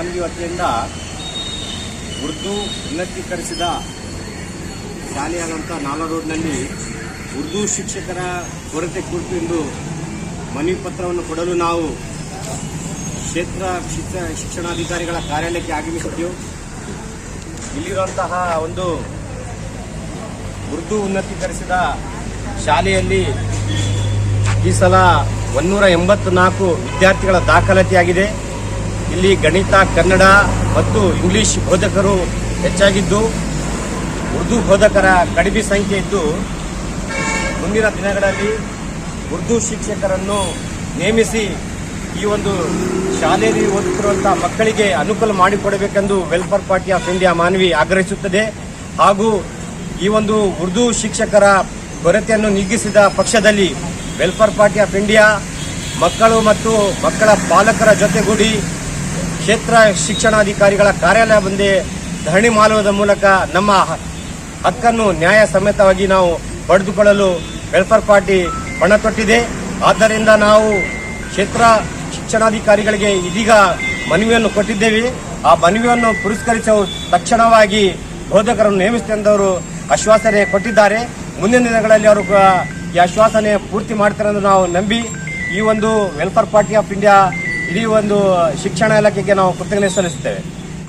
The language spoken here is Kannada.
ವತಿಯಿಂದ ಉರ್ದು ಉನ್ನತೀಕರಿಸಿದ ಶಾಲೆಯಾದಂಥ ನಾಲಾ ರೋಡ್ನಲ್ಲಿ ಉರ್ದು ಶಿಕ್ಷಕರ ಕೊರತೆ ಕುರಿತು ಇಂದು ಮನವಿ ಪತ್ರವನ್ನು ಕೊಡಲು ನಾವು ಕ್ಷೇತ್ರ ಶಿಕ್ಷ ಶಿಕ್ಷಣಾಧಿಕಾರಿಗಳ ಕಾರ್ಯಾಲಯಕ್ಕೆ ಆಗಮಿಸಿದ್ದೆವು ಇಲ್ಲಿರುವಂತಹ ಒಂದು ಉರ್ದು ಉನ್ನತೀಕರಿಸಿದ ಶಾಲೆಯಲ್ಲಿ ಈ ಸಲ ಒನ್ನೂರ ಎಂಬತ್ನಾಲ್ಕು ವಿದ್ಯಾರ್ಥಿಗಳ ದಾಖಲಾತಿಯಾಗಿದೆ. ಇಲ್ಲಿ ಗಣಿತ, ಕನ್ನಡ ಮತ್ತು ಇಂಗ್ಲಿಷ್ ಬೋಧಕರು ಹೆಚ್ಚಾಗಿದ್ದು, ಉರ್ದು ಬೋಧಕರ ಕಡಿಮೆ ಸಂಖ್ಯೆ ಇದ್ದು, ಮುಂದಿನ ದಿನಗಳಲ್ಲಿ ಉರ್ದು ಶಿಕ್ಷಕರನ್ನು ನೇಮಿಸಿ ಈ ಒಂದು ಶಾಲೆಯಲ್ಲಿ ಓದುತ್ತಿರುವಂತಹ ಮಕ್ಕಳಿಗೆ ಅನುಕೂಲ ಮಾಡಿಕೊಡಬೇಕೆಂದು welfare party of India Manvi ಆಗ್ರಹಿಸುತ್ತದೆ. ಹಾಗೂ ಈ ಒಂದು ಉರ್ದು ಶಿಕ್ಷಕರ ಕೊರತೆಯನ್ನು ನೀಗಿಸಿದ ಪಕ್ಷದಲ್ಲಿ ವೆಲ್ಫೇರ್ ಪಾರ್ಟಿ ಆಫ್ ಇಂಡಿಯಾ ಮಕ್ಕಳು ಮತ್ತು ಮಕ್ಕಳ ಪಾಲಕರ ಜೊತೆಗೂಡಿ ಕ್ಷೇತ್ರ ಶಿಕ್ಷಣಾಧಿಕಾರಿಗಳ ಕಾರ್ಯಾಲಯ ಬಂದೇ ಧರಣಿ ಮಾಡುವುದ ಮೂಲಕ ನಮ್ಮ ಹಕ್ಕನ್ನು ನ್ಯಾಯ ಸಮೇತವಾಗಿ ನಾವು ಪಡೆದುಕೊಳ್ಳಲು ವೆಲ್ಫೇರ್ ಪಾರ್ಟಿ ಪಣ ತೊಟ್ಟಿದೆ. ಆದ್ದರಿಂದ ನಾವು ಕ್ಷೇತ್ರ ಶಿಕ್ಷಣಾಧಿಕಾರಿಗಳಿಗೆ ಇದೀಗ ಮನವಿಯನ್ನು ಕೊಟ್ಟಿದ್ದೇವೆ. ಆ ಮನವಿಯನ್ನು ಪುರಸ್ಕರಿಸುವ ತಕ್ಷಣವಾಗಿ ಬೋಧಕರನ್ನು ನೇಮಿಸುತ್ತೆಂದವರು ಆಶ್ವಾಸನೆ ಕೊಟ್ಟಿದ್ದಾರೆ. ಮುಂದಿನ ದಿನಗಳಲ್ಲಿ ಅವರು ಈ ಆಶ್ವಾಸನೆ ಪೂರ್ತಿ ಮಾಡ್ತಾರೆ ಎಂದು ನಾವು ನಂಬಿ ಈ ಒಂದು ವೆಲ್ಫೇರ್ ಪಾರ್ಟಿ ಆಫ್ ಇಂಡಿಯಾ ಇಡೀ ಒಂದು ಶಿಕ್ಷಣ ಇಲಾಖೆಗೆ ನಾವು ಕೃತಜ್ಞತೆ ಸಲ್ಲಿಸುತ್ತೇವೆ.